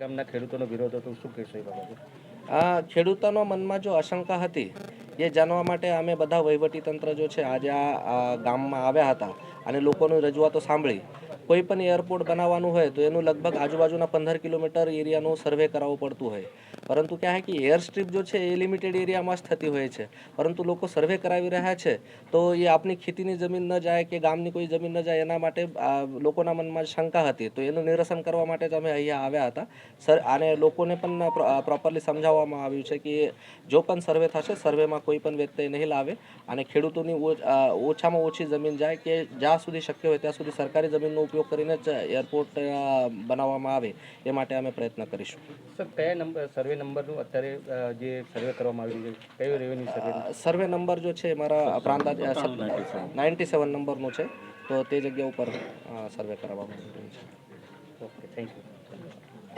ગામના ખેડૂતોનો વિરોધ હતો, શું કહેશો એ બાબતે? આ ખેડૂતોનો મનમાં જો આશંકા હતી, એ જાણવા માટે અમે બધા વહીવટીતંત્ર જો છે, આજે આ ગામમાં આવ્યા હતા અને લોકોની રજૂઆતો સાંભળી. કોઈ પણ એરપોર્ટ બનાવવાનું હોય તો એનું લગભગ આજુબાજુના પંદર કિલોમીટર એરિયાનું સર્વે કરાવવું પડતું હોય. પરંતુ ક્યાં કે એર સ્ટ્રીપ જો છે એ લિમિટેડ એરિયામાં જ થતી હોય છે. પરંતુ લોકો સર્વે કરાવી રહ્યા છે, તો એ આપની ખેતીની જમીન ન જાય કે ગામની કોઈ જમીન ન જાય, એના માટે લોકોના મનમાં શંકા હતી. તો એનું નિરસન કરવા માટે જ અમે અહીંયા આવ્યા હતા. સર, આને લોકોને પણ પ્રોપરલી સમજાવવામાં આવ્યું છે કે જો પણ સર્વે થશે સર્વેમાં કોઈ પણ વ્યક્તિ નહીં લાવે. અને ખેડૂતોની ઓછામાં ઓછી જમીન જાય કે જ્યાં સુધી શક્ય હોય ત્યાં સુધી સરકારી જમીનનો ઉપયોગ કરીને જ એરપોર્ટ બનાવવામાં આવે. એ માટે અમે પ્રયત્ન કરીશું. સર, કયા નંબર સર્વે નંબરનું અત્યારે જે સર્વે કરવામાં આવી રહ્યું છે કયો રેવન્યુ સર્વે સર્વે નંબર જો છે મારા પ્રાંત નાઇન્ટી સેવન નંબરનો છે તો તે જગ્યા ઉપર સર્વે કરવામાં આવી છે. Okay thank you